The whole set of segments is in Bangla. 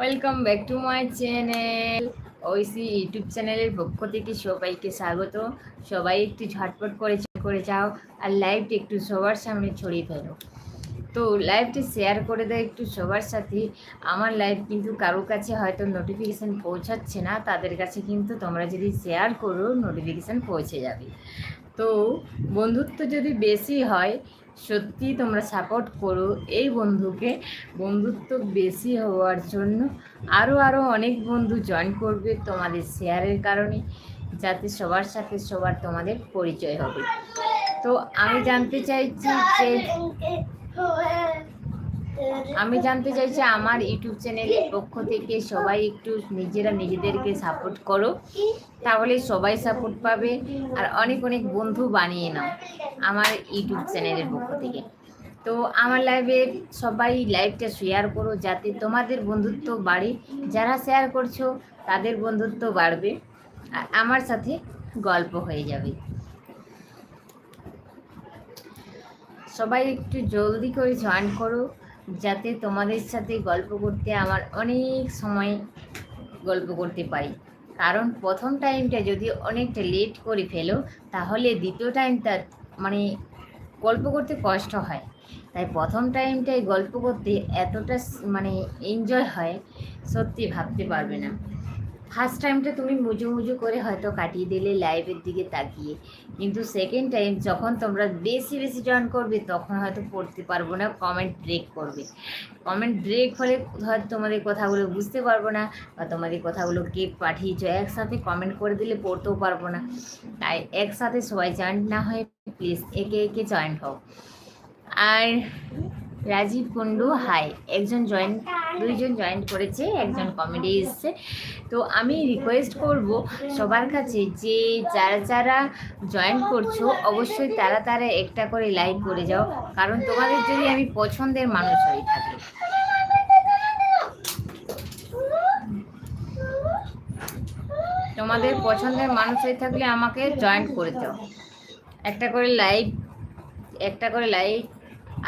Welcome back to my channel ওইসি YouTube চ্যানেলের পক্ষ থেকে সবাইকে স্বাগত। সবাই একটু ঝটপট করে করে যাও আর লাইভটি একটু সবার সামনে ছড়িয়ে ফেলো। তো লাইভটি শেয়ার করে দাও একটু সবার সাথে। আমার লাইভ কিন্তু কারোর কাছে হয়তো নোটিফিকেশান পৌঁছাচ্ছে না। তাদের কাছে কিন্তু তোমরা যদি শেয়ার করো নোটিফিকেশান পৌঁছে যাবে। তো বন্ধুত্ব যদি বেশি হয়, সত্যি তোমরা সাপোর্ট করো এই বন্ধুকে। বন্ধুত্ব বেশি হওয়ার জন্য আরও আরও অনেক বন্ধু জয়েন করবে তোমাদের শেয়ারের কারণে, যাতে সবার সাথে সবার তোমাদের পরিচয় হবে। তো আমি জানতে চাইছি যে আমি জানতে চাইছি, আমার ইউটিউব চ্যানেলের পক্ষ থেকে সবাই একটু নিজেরা নিজেদেরকে সাপোর্ট করো, তাহলে সবাই সাপোর্ট পাবে আর অনেক অনেক বন্ধু বানিয়ে নাও আমার ইউটিউব চ্যানেলের পক্ষ থেকে। তো আমার লাইভে সবাই লাইভটা শেয়ার করো, যাতে তোমাদের বন্ধুত্ব বাড়ে। যারা শেয়ার করছ, তাদের বন্ধুত্ব বাড়বে। আর আমার সাথে গল্প হয়ে যাবে। সবাই একটু জলদি করে জয়েন করো। যাতে তোমাদের সাথে গল্প করতে আমার অনেক সময় গল্প করতে পারি। কারণ প্রথম টাইমটা যদি অনেকটা লেট করে ফেলো, তাহলে দ্বিতীয় টাইমটা মানে গল্প করতে কষ্ট হয়। তাই প্রথম টাইমটাই গল্প করতে এতটা মানে এনজয় হয়, সত্যি ভাবতে পারবে না। ফার্স্ট টাইমটা তুমি মুজু মুজু করে হয়তো কাটিয়ে দিলে লাইভের দিকে তাকিয়ে। কিন্তু সেকেন্ড টাইম যখন তোমরা বেশি বেশি জয়েন করবে, তখন হয়তো পড়তে পারব না কমেন্ট ব্রেক করবে। কমেন্ট ব্রেক হলে হয়তো তোমাদের কথাগুলো বুঝতে পারব না, বা তোমাদের কথাগুলো কে পাঠিয়েছ, একসাথে কমেন্ট করে দিলে পড়তেও পারব না। তাই একসাথে সবাই জয়েন্ট না হয়ে প্লিজ একে একে জয়েন্ট হও। আর রাজীব কুন্ডু হাই। একজন জয়েন দুইজন জয়েন করেছে, একজন কমেডি এসছে। তো আমি রিকোয়েস্ট করব সবার কাছে যে যারা যারা জয়েন করছ, অবশ্যই তারা তারা একটা করে লাইক করে যাও। কারণ তোমাদের যদি আমি পছন্দের মানুষ হয়ে থাকি। তোমাদের পছন্দের মানুষ হয়ে থাকলে আমাকে জয়েন করে দাও। একটা করে লাইক একটা করে লাইক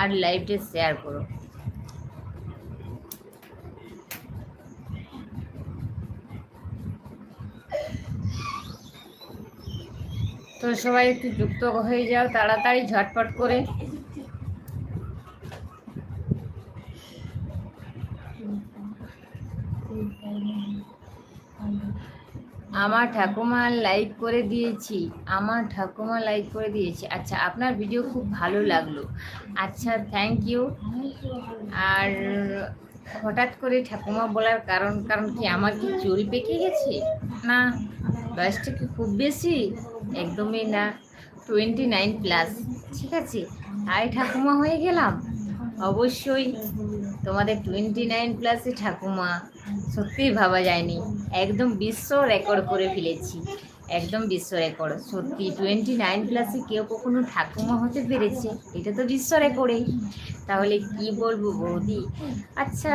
আর লাইভটা শেয়ার করো। তো সবাই একটু যুক্ত হয়ে যাও তাড়াতাড়ি ঝটপট করে। আমার ঠাকুমা লাইক করে দিয়েছি, আমার ঠাকুমা লাইক করে দিয়েছি। আচ্ছা আপনার ভিডিও খুব ভালো লাগল। আচ্ছা থ্যাংক ইউ আর হঠাৎ করে ঠাকুমা বলার কারণ কারণ কি আমার কি চুল পেকে গেছে? না, বয়সটা কি খুব বেশি? একদমই না টোয়েন্টি নাইন প্লাস ঠিক আছে? তাই ঠাকুমা হয়ে গেলাম। অবশ্যই। তোমাদের টোয়েন্টি নাইন প্লাসে ঠাকুমা, সত্যিই ভাবা যায়নি। একদম বিশ্ব রেকর্ড করে ফেলেছি। একদম বিশ্ব রেকর্ড সত্যি টোয়েন্টি নাইন প্লাসে কেউ কখনো ঠাকুমা হতে পেরেছে? এটা তো বিশ্ব রেকর্ডেই তাহলে কি বলব বৌদি? আচ্ছা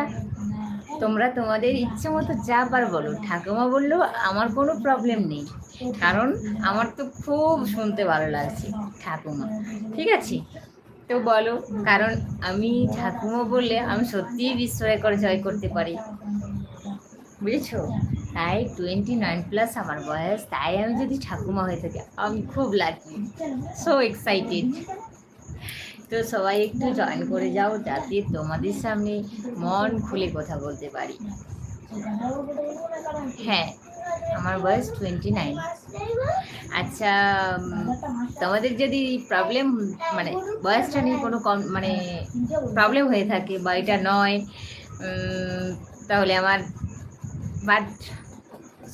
তোমরা তোমাদের ইচ্ছে মতো যা পার বলো। ঠাকুমা বললেও আমার কোনো প্রবলেম নেই। কারণ আমার তো খুব শুনতে ভালো লাগছে ঠাকুমা। ঠিক আছে? তো বলো, কারণ আমি ঠাকুমা বললে আমি সত্যিই রেকর্ড জয় করতে পারি। বুঝেছ? তাই টোয়েন্টি নাইন প্লাস আমার বয়স, তাই আমি যদি ঠাকুমা হয়ে থাকি, আমি খুব লাকি সো এক্সাইটেড তো সবাই একটু জয়েন করে যাও, যাতে তোমাদের সামনে মন খুলে কথা বলতে পারি। হ্যাঁ আমার বয়স টোয়েন্টি নাইন আচ্ছা তোমাদের যদি প্রবলেম মানে বয়সটা নিয়ে কোনো কম মানে প্রবলেম হয়ে থাকে বা এটা নয় তাহলে আমার বাট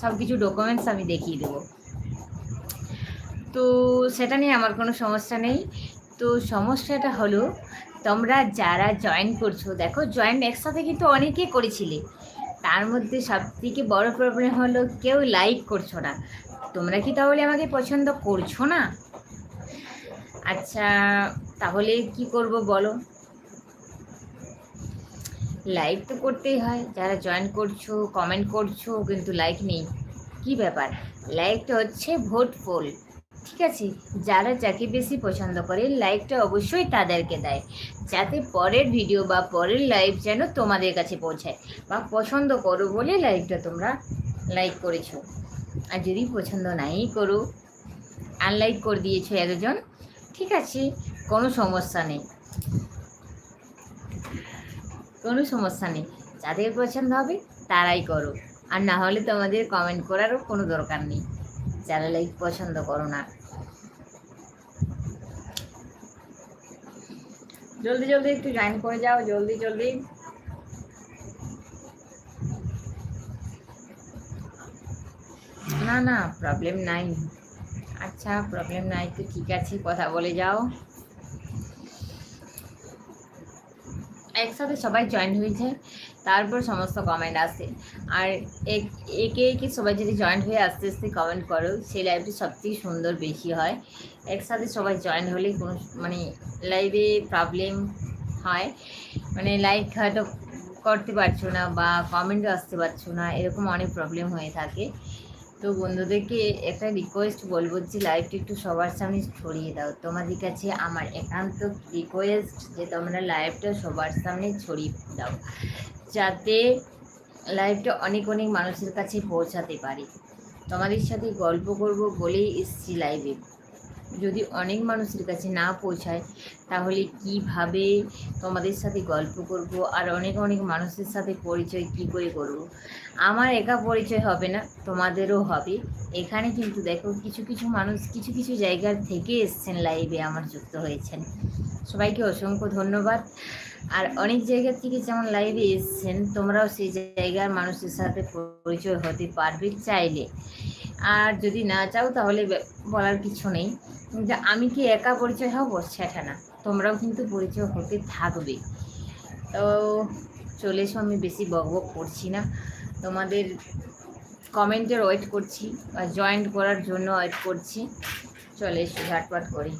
সব কিছু ডকুমেন্টস আমি দেখিয়ে দেবো। তো সেটা নিয়ে আমার কোনো সমস্যা নেই। তো সমস্যাটা হলো, তোমরা যারা জয়েন করছ, দেখো জয়েন একসাথে কিন্তু অনেকে করেছিলে। তার মধ্যে সব থেকে বড়ো প্রবলেম হলো কেউ লাইক করছ না। তোমরা কি তাহলে আমাকে পছন্দ করছ না? আচ্ছা তাহলে কি করব বলো? লাইক তো করতেই হয়। যারা জয়েন করছ কমেন্ট করছ, কিন্তু লাইক নেই। কি ব্যাপার? লাইকটা হচ্ছে ভোট পোল ঠিক আছে, যারা যাকে বেশি পছন্দ করে লাইকটা অবশ্যই তাদেরকে দেয়। যাতে পরের ভিডিও বা পরের লাইভ যেন তোমাদের কাছে পৌঁছায়। বা পছন্দ করো বলে লাইভটা তোমরা লাইক করেছ। আর যদি পছন্দ নাই করো আনলাইক করে দিয়েছ একজন ঠিক আছে, কোনো সমস্যা নেই। কোনো সমস্যা নেই। যাদের পছন্দ হবে, তারাই করো। আর না হলে তোমাদের কমেন্ট করারও কোনো দরকার নেই। যারা লাইক পছন্দ করো না। জলদি জলদি, একটু জয়েন করে যাও, জলদি জলদি। না না প্রবলেম নাই। আচ্ছা প্রবলেম নাই, তো ঠিক আছে, কথা বলে যাও। একসাথে সবাই জয়েন হয়েছে, তারপর সমস্ত কমেন্ট আসে। আর এক- একে সবাই যদি জয়েন হয়ে আস্তে আস্তে কমেন্ট করো, সেই লাইভটি সবথেকে সুন্দর বেশি হয়। একসাথে সবাই জয়েন হলে কোনো মানে লাইভে প্রবলেম হয়। মানে লাইক হয়তো করতে পারছ না বা কমেন্টও আসতে পারছ না, এরকম অনেক প্রবলেম হয়ে থাকে। তো বন্ধুদেরকে একটা রিকোয়েস্ট বলব যে লাইভটি একটু সবার সামনে ছড়িয়ে দাও। তোমাদের কাছে আমার একান্ত রিকোয়েস্ট যে তোমরা লাইভটা সবার সামনে ছড়িয়ে দাও, যাতে লাইভটা অনেক অনেক মানুষের কাছে পৌঁছাতে পারে। তোমাদের সাথে গল্প করব বলেই এসছি লাইভে যদি অনেক মানুষের কাছে না পৌঁছায়, তাহলে কীভাবে তোমাদের সাথে গল্প করব আর অনেক অনেক মানুষের সাথে পরিচয় কি করে করব? আমার একা পরিচয় হবে না, তোমাদেরও হবে। এখানে কিন্তু দেখো কিছু কিছু মানুষ কিছু কিছু জায়গার থেকে এসছেন লাইভে আমার যুক্ত হয়েছেন। সবাইকে অসংখ্য ধন্যবাদ। আর অনেক জায়গা থেকে যেমন লাইভে এসছেন, তোমরাও সেই জায়গার মানুষের সাথে পরিচয় হতে পারবে চাইলে। আর যদি না চাও তাহলে বলার কিছু নেই। যে আমি কি একা পরিচয় হব? সেটা না। তোমরাও কিন্তু পরিচয় হতে থাকবে। তো চলে এসো, আমি বেশি বক বক করছি না। তোমাদের কমেন্টের ওয়েট করছি বা জয়েন্ট করার জন্য ওয়েট করছি। চলে এসো, ঝাটপাট করি।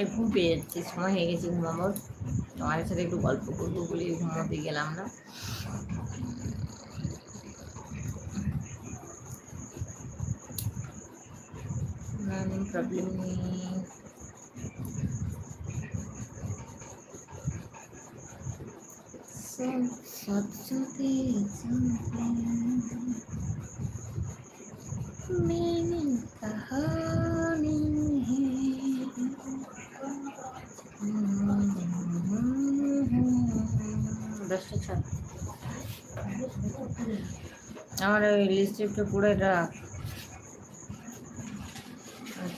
আমি ঘুম পেয়ে যাচ্ছি সময় হয়ে গেছে ঘুমানোর। তোমাদের সাথে একটু গল্প করব বলে ঘুমাতে গেলাম না। প্রবলেম নেই। সব সব দশটা ছ আমার ওই লিপস্টিকটা পুরো রাখ।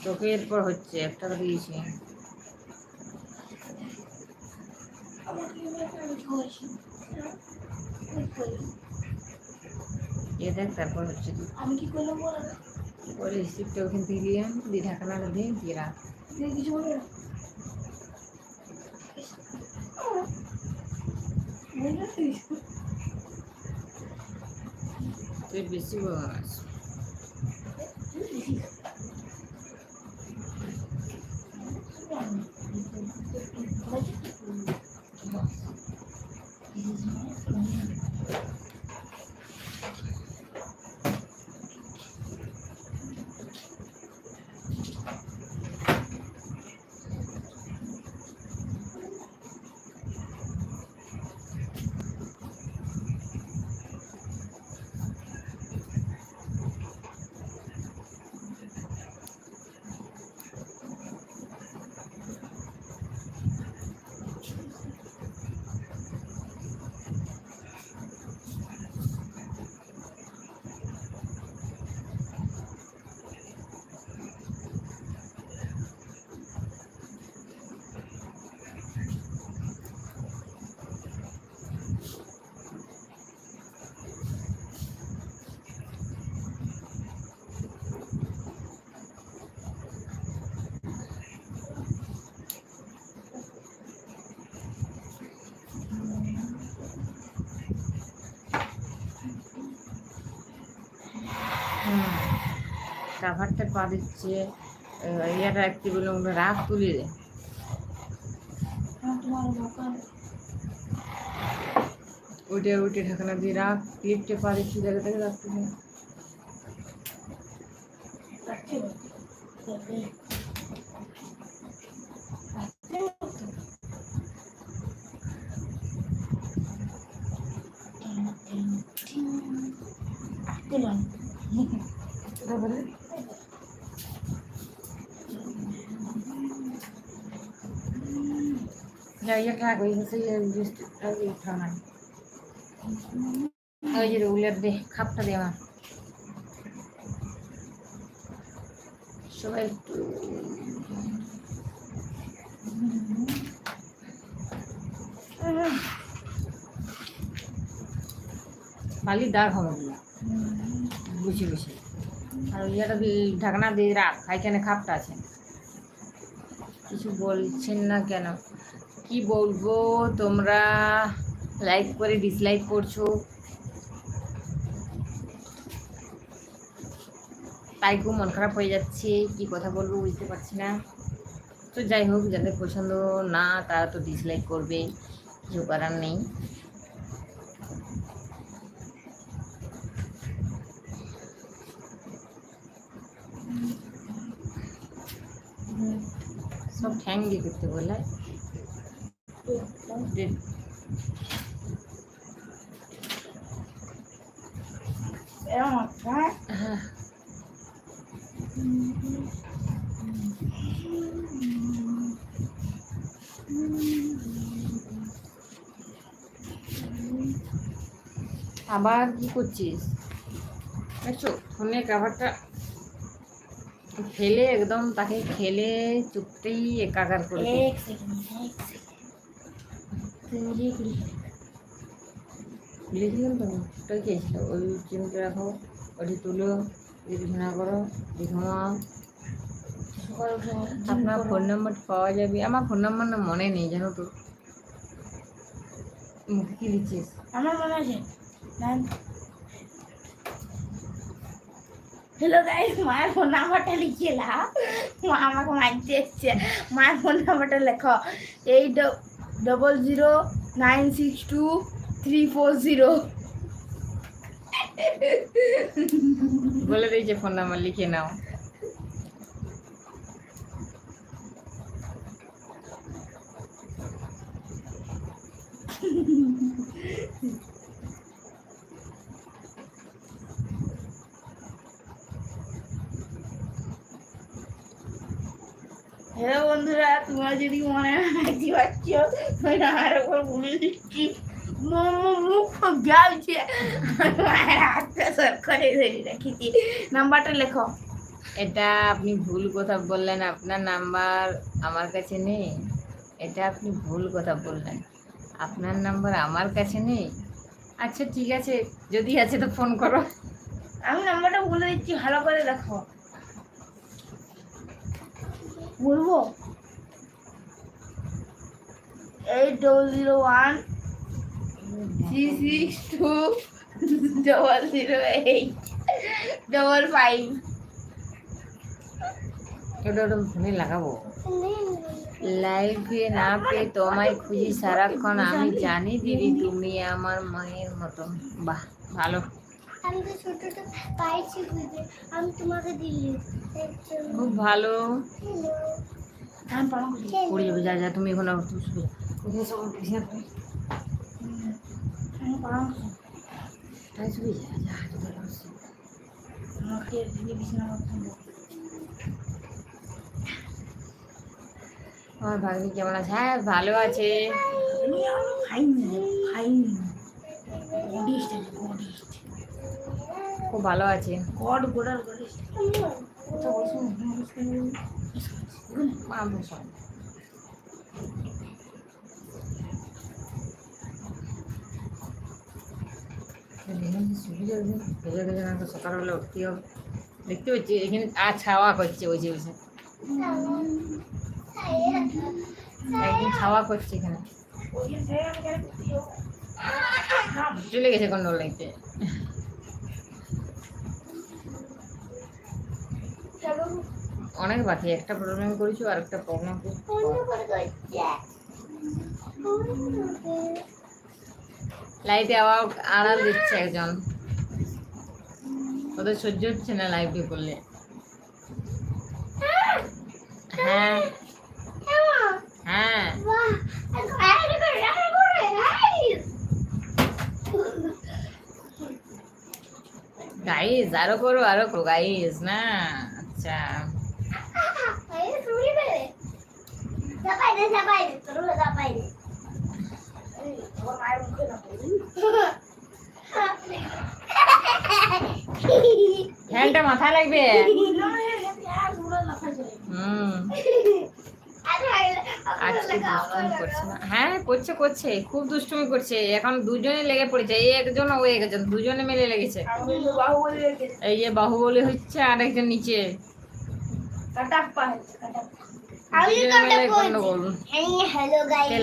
চোখের পর হচ্ছে একটা করে দিয়েছি। এ দেখ তারপর হচ্ছে আমি কি করলাম বলো? লিপস্টিকটা ওখান থেকে দিয়ে আন, দিয়ে ঢাকনাটা দিয়ে দিয়ে রাখ। কিছু বলবে না। বুঝেছিস? তুই বেশি বদমাস হুম কাভারটা পা দিচ্ছে ইয়াটা রাখতে বলে মনে তুলি দোকান ওইটা ওইটা ঢাকনা দিয়ে রাখ ক্লিপটে পা দিচ্ছি জায়গা থেকে রাখতে রাখ ওই হচ্ছে ওই যে উলের দে খাপটা দে সবাই একটু খালি দাগ হবে বুঝি বুঝি আর ইয়েটা ঢাকনা দিয়ে রাখ এখানে খাপটা আছে কিছু বলছেন না কেন কি বলব? তোমরা লাইক করে ডিসলাইক করছ। তাই খুব মন খারাপ হয়ে যাচ্ছে, কি কথা বলব বুঝতে পারছি না। তো যাই হোক, যাদের পছন্দ না, তারা তো ডিসলাইক করবে, কিছু করার নেই। সব ঠ্যাং দিয়ে করতে বলে হ্যাঁ আবার কি করছিস? দেখছ ফোনের কাভারটা ফেলে একদম তাকে খেলে চুপতেই একাকার করে দিল। এক সেকেন্ড এক সেকেন্ড তুমি লিখলি লিখেছিলাম তো ওটাই চেয়েছিল ওই চিমকে রাখো ওটি তুলো বিছানা করো ঘুমাও আপনার ফোন নাম্বার পাওয়া যাবে। আমার ফোন নাম্বার না মনে নেই জানো তো মুখে কি দিচ্ছিস আমার মনে আছে। হ্যালো গাইস মায়ের ফোন নাম্বারটা লিখিয়ে নাও মা আমাকে মারতে এসছে মায়ের ফোন নাম্বারটা লেখো। Eight double zero nine six two three four zero বলে দিয়েছে ফোন নাম্বার লিখে নাও হ্যালো বন্ধুরা তোমরা যদি মনে রাখতে পারছ ওই আমার উপর বলে দিচ্ছি। নাম্বারটা লেখো। এটা আপনি ভুল কথা বললেন আপনার নাম্বার আমার কাছে নেই। এটা আপনি ভুল কথা বললেন। আপনার নাম্বার আমার কাছে নেই? আচ্ছা ঠিক আছে। যদি আছে তো ফোন করো। আমি নাম্বারটা বলে দিচ্ছি ভালো করে দেখো। বলব? Eight double zero one three six two double zero eight double five ওটা ফোনে লাগাবো? লাইফে না পেয়ে তোমায় খুঁজি সারাক্ষণ আমি জানি দিদি তুমি আমার মায়ের মতন। বাহ ভালো। আমি তো ছোটটা পাইছি আমি তোমাকে দিলি খুব ভালো। পড়ে যাবে যা যা তুমি এখন। আমার ভাগ্নি কেমন আছে? হ্যাঁ ভালো আছে। খুব ভালো আছে। গড গোড়ার গডিস্ট সকালবেলা উঠতে হবে দেখতে পাচ্ছি এখানে আ ছাওয়া করছে বসে বসে একদিন ছাওয়া করছে এখানে চলে গেছে কোন লাগতে চলো অনেক বাকি, একটা প্রবলেম করেছি আর একটা প্রবলেম লাইটে আবার আড়াল দিচ্ছে একজন। ওদের সহ্য হচ্ছে না লাইভে করলে। হ্যাঁ। হ্যাঁ। আরও করো আরও করো। গাইস না আচ্ছা এই শুনি বে যাবাই দে যাবাই দে তোর যাবাই দে আমার মায়ের মুখে না বলি। ফ্যানটা মাথায় লাগবে? হ্যাঁ করছে করছে। খুব দুষ্টুমি করছে। এখন দুজনে লেগে পড়েছে। এই একজন ও একজন দুজনে মিলে লেগেছে। এই যে বাহুবলী হচ্ছে আর একজন নিচে। কাটাপ্পা হচ্ছে, কাটাপ্পা।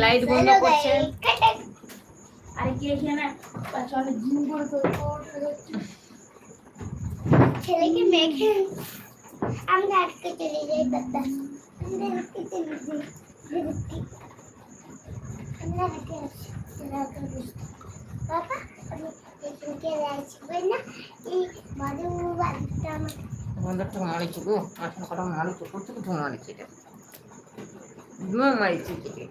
Light বন্ধ করছে? আরে কে এখানে? পেছনে জিম করে তো উঠে যাচ্ছে। ছেলেকে মেখে আমরা আজকে চলে যাই দাদা। আমরা আজকে চলে যাই আমরা আজকে আসি বাবা আমি এখানকে আসবে না এই মধু বাড়িটা আমার বন্ধুটা মারিছি গো এখন কটা মারিছি কত কিছু মারিছি এটা। মারিছি এটাকে।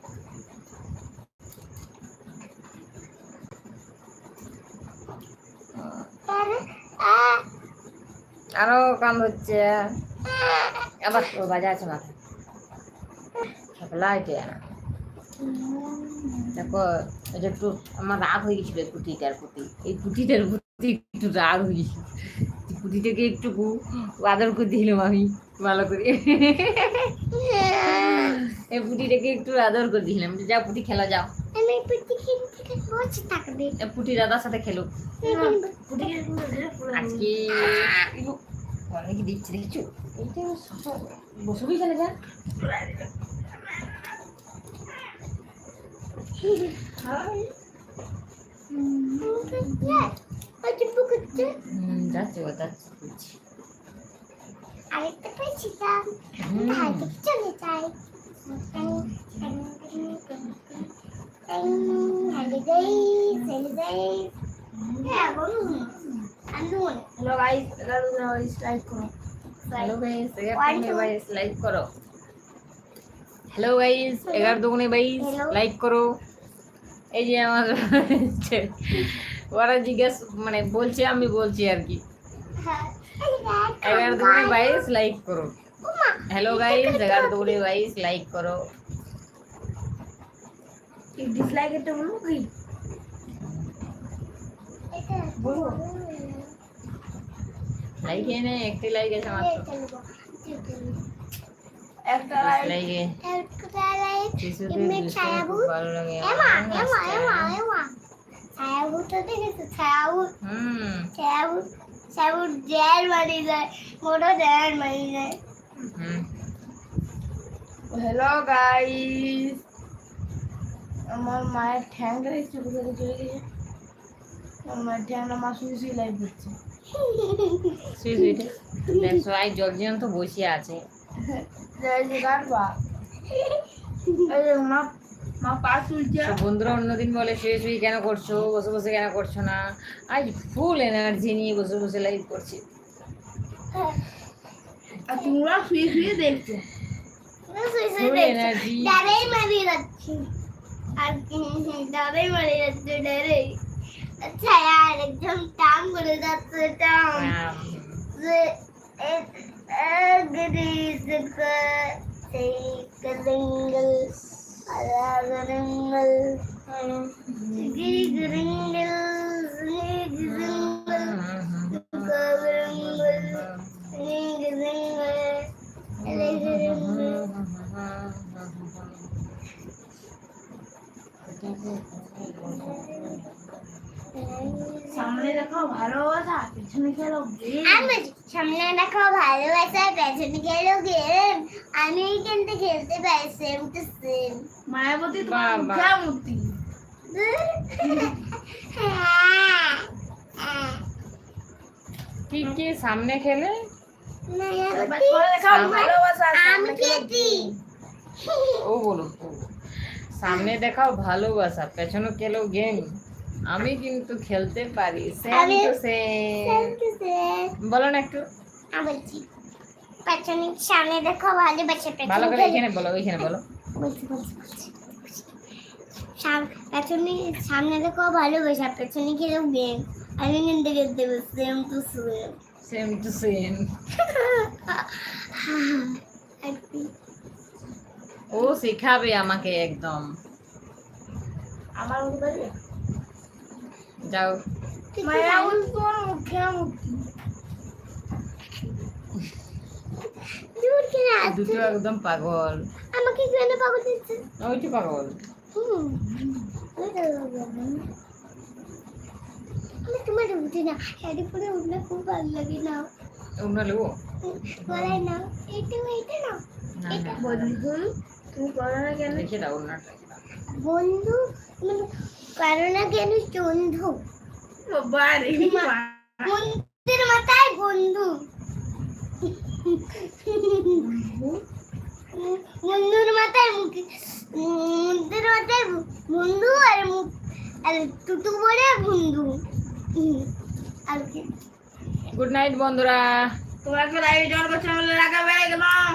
তারা আ আরও কাম হচ্ছে আবার ও বাজা আছে মাথা লাইটে দেখো এটা একটু আমার রাগ হয়ে গেছিল এই পুটিটার প্রতি এই পুটিটার প্রতি একটু রাগ হয়ে গেছিল এই পুটিটাকে একটু আদর করে দিলাম আমি ভালো করে এই পুটিটাকে একটু আদর করে দিলাম যা পুটি খেলা যাও আমি পিটি কিনতে বসে থাকবে পুটি দাদার সাথে খেলো আজকে অনেক দিচ্ছে দেখছ এইটা বসবি কেন যা আচ্ছা যাচ্ছে যাচ্ছে হ্যালো গাইস এগারো গাইস লাইক করো হ্যালো গাইস এগারো One, দুগুনে two. বাইশ লাইক করো হ্যালো গাইস এগারো দুগুনে বাইশ Hello. লাইক করো এই যে আমার ওরা জিজ্ঞেস মানে বলছে আমি বলছি আর কি এগারো দুগুনে বাইশ লাইক করো হ্যালো গাইস এগারো দুগুনে বাইশ লাইক করো এই ডিসলাইক এটা বলব কি বলব লাইক এনে একটি লাইক আছে মাত্র একটা লাইক লাইকে শিশুদের এমনি দুষ্টুমি ছায়াবু খুব ভালো লাগে এমা আমার এমা নাচতে। এমা এমা ছায়াবুটা দেখেছ ছায়াবুট হুম জেল মারি যায় মোটা জেল মারি যায় হুম। হ্যালো গাইস আমার মায়ের ঠ্যাংটা দেখছি কোথায় চলে গেছে আমার মায়ের ঠ্যাংটা মা শুয়ে শুয়ে লাইভ করছে দেখছ আই জলজিয়ন তো বসে আছে। জয় যে গাড়বা মা বন্ধুরা অন্যদিন বলে শুয়ে শুয়ে কেন করছ? বসে বসে কেন করছ না? আজ ফুল এনার্জি নিয়ে বসে বসে লাইভ করছি। আর তোমরা শুয়ে শুয়ে দেখছ। এনার্জি ডারেই মারি যাচ্ছি। আর ডারেই মারি যাচ্ছে ডারেই আচ্ছা আর একদম টাম করে যাচ্ছে টাম যে গরিঙ্গল গরিঙ্গল গিরি গরিঙ্গল গরিঙ্গল গরিঙ্গল গরিঙ্গল সামনে দেখো ভালোবাসা পেছনে আমি সামনে দেখো ভালোবাসা পেছনে গেল গেম আমি কিন্তু খেলতে পারি সেম টু সেম মায়াবতী তোমার বাবা। মুখা মূর্তি কি কি সামনে খেলে? দেখাও ভালোবাসা আমি খেয়েছি ও বলুন। সামনে দেখাও ভালোবাসা পেছনে কেলো গেম আমি কিন্তু খেলতে পারি সেম আমি- টু সেম বলো না একটু। আমি বলছি পেছনে সামনে দেখো ভালোবাসা ভালো করে এখানে বলো ওইখানে বলো। বলছি বলছি বলছি পেছনে সামনে দেখো ভালোবাসা পেছনে খেলেও গেম আমি কিন্তু খেলতে same to same same to same ও শেখাবে আমাকে একদম। আমার যাও। মায়া। বলতো মুখে মুখে দুটো একদম পাগল। আমাকে কেন পাগল দিচ্ছে? ওই তো পাগল। হুম। আমি তোমার উঠি না। শাড়ি পরে উঠলে খুব ভালো লাগে না। ওগুলো নেব গলায় না। এটা এটা না। না বন্ধু তুমি করো না কেন দেখে দাও ওনাটা বন্ধু মানে কারও না কেন বন্ধু বাবা রে মা বন্ধুর মাথায় বন্ধু। বন্ধুর মাথায় মুখে বন্ধুর মাথায় বন্ধু আর মুখ আর টুটু বলে বন্ধু। হুম, আর কি? গুড নাইট বন্ধুরা। তোমাকে লাইভ জল করছে বলে লাগাবে গেলাম